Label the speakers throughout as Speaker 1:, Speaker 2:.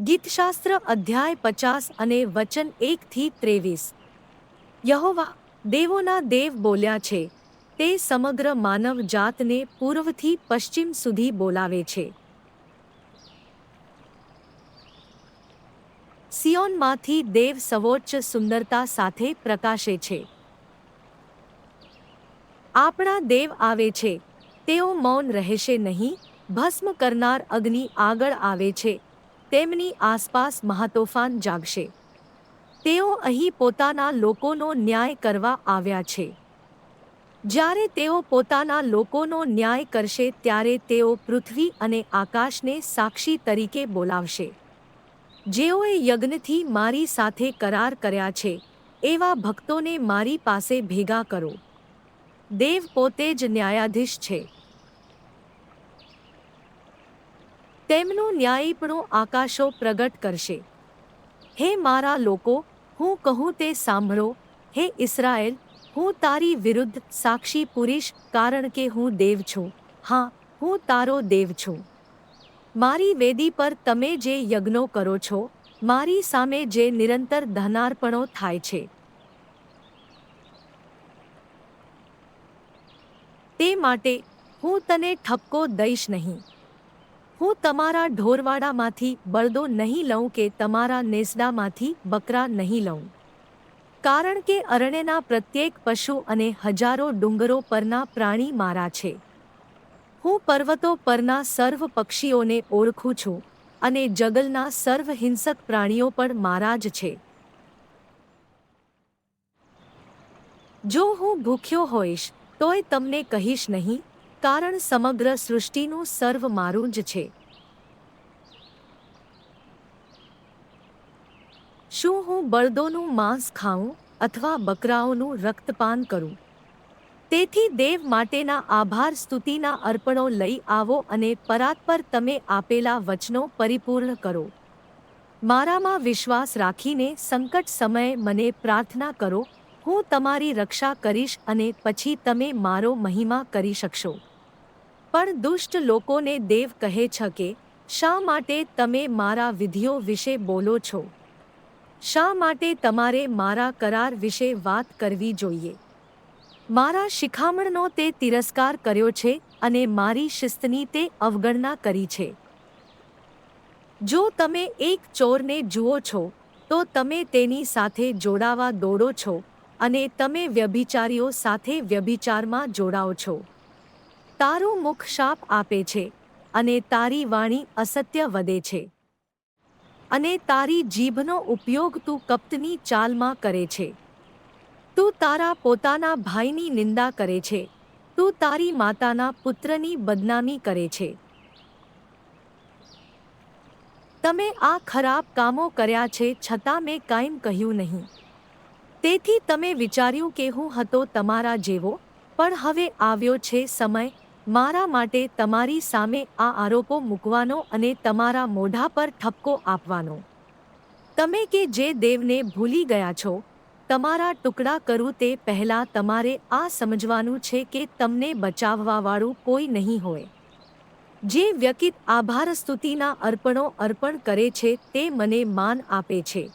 Speaker 1: ગીતશાસ્ત્ર અધ્યાય પચાસ અને વચન એકથી ત્રેવીસ. યહોવા, દેવોના દેવ બોલ્યા છે, તે સમગ્ર માનવ જાતને પૂર્વથી પશ્ચિમ સુધી બોલાવે છે. સિયોનમાંથી દેવ સર્વોચ્ચ સુંદરતા સાથે પ્રકાશે છે. આપણા દેવ આવે છે, તેઓ મૌન રહેશે નહીં, ભસ્મ કરનાર અગ્નિ આગળ આવે છે. તેમની આસપાસ મહાતોફાન જાગશે. તેઓ અહીં પોતાના લોકોનો ન્યાય કરવા આવ્યા છે. જ્યારે તેઓ પોતાના લોકોનો ન્યાય કરશે ત્યારે તેઓ પૃથ્વી અને આકાશને સાક્ષી તરીકે બોલાવશે. જેઓએ યજ્ઞથી મારી સાથે કરાર કર્યા છે, એવા ભક્તોને મારી પાસે ભેગા કરો. દેવ પોતે જ ન્યાયાધીશ છે. તેમનું ન્યાયીપણું આકાશો પ્રગટ કરશે. હે મારા લોકો, હું કહું તે સાંભળો. હે ઇસરાયેલ હું તારી વિરુદ્ધ સાક્ષી પુરીશ કારણ કે હું દેવ છું. હા, હું તારો દેવ છું. મારી વેદી પર તમે જે યજ્ઞો કરો છો, મારી સામે જે નિરંતર ધનાર્પણો થાય છે. તે માટે હું તને ઠપકો દઈશ નહીં. હું તમારા ઢોરવાડામાંથી બળદો નહીં લઉં કે તમારા નેસડામાંથી બકરા નહીં લઉં. કારણ કે અરણ્યના પ્રત્યેક પશુ અને હજારો ડુંગરો પરના પ્રાણી મારા છે. હું પર્વતો પરના સર્વ પક્ષીઓને ઓળખું છું અને જગલના સર્વ હિંસક પ્રાણીઓ પણ મારા જ છે. જો હું ભૂખ્યો હોઈશ, તોય તમને કહીશ નહીં કારણ સમગ્ર સૃષ્ટિનું સર્વ મારું જ છે. શું હું બળદોનું માંસ ખાઉં અથવા બકરાઓનું રક્તપાન કરું? તેથી દેવ માટેના આભાર સ્તુતિના અર્પણો લઈ આવો અને પરાત પર તમે આપેલા વચનો પરિપૂર્ણ કરો. મારામાં વિશ્વાસ રાખીને સંકટ સમયે મને પ્રાર્થના કરો, હું તમારી રક્ષા કરીશ અને પછી તમે મારો મહિમા કરી શકશો. પણ દુષ્ટ લોકોને દેવ કહે છે કે, શા માટે તમે મારા વિધિઓ વિશે બોલો છો? શા માટે તમારે મારા કરાર વિશે વાત કરવી જોઈએ? મારા શિખામણનો તે તિરસ્કાર કર્યો છે અને મારી શિસ્તની તે અવગણના કરી છે. જો તમે એક ચોરને જુઓ છો, તો તમે તેની સાથે જોડાવા દોડો છો અને તમે વ્યભિચારીઓ સાથે વ્યભિચારમાં જોડાઓ છો. તારું મુખ શાપ આપે છે અને તારી વાણી અસત્ય વધે છે. અને તારી જીભનો ઉપયોગ તું કપ્તની ચાલમાં કરે છે. તું તારા પોતાના ભાઈની નિંદા કરે છે. તું તારી માતાના પુત્રની બદનામી કરે છે. તમે આ ખરાબ કામો કર્યા છે છતાં મેં કાંઈ કહ્યું નહીં. તેથી તમે વિચાર્યું કે હું હતો તમારા જેવો, પણ હવે આવ્યો છે સમય મારા માટે તમારી સામે આ આરોપો મૂકવાનો અને તમારા મોઢા પર ઠપકો આપવાનો. તમે કે જે દેવને ભૂલી ગયા છો, તમારા ટુકડા કરું તે પહેલાં તમારે આ સમજવાનું છે કે તમને બચાવવાવાળું કોઈ નહીં હોય. જે વ્યકિત આભાર સ્તુતિના અર્પણો અર્પણ કરે છે તે મને માન આપે છે.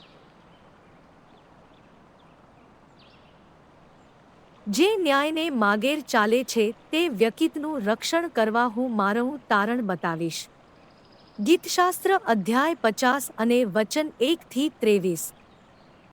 Speaker 1: જે ન્યાયને માગેર ચાલે છે તે વ્યકિતનું રક્ષણ કરવા હું મારું તારણ બતાવીશ. ગીતશાસ્ત્ર અધ્યાય પચાસ અને વચન એકથી ત્રેવીસ.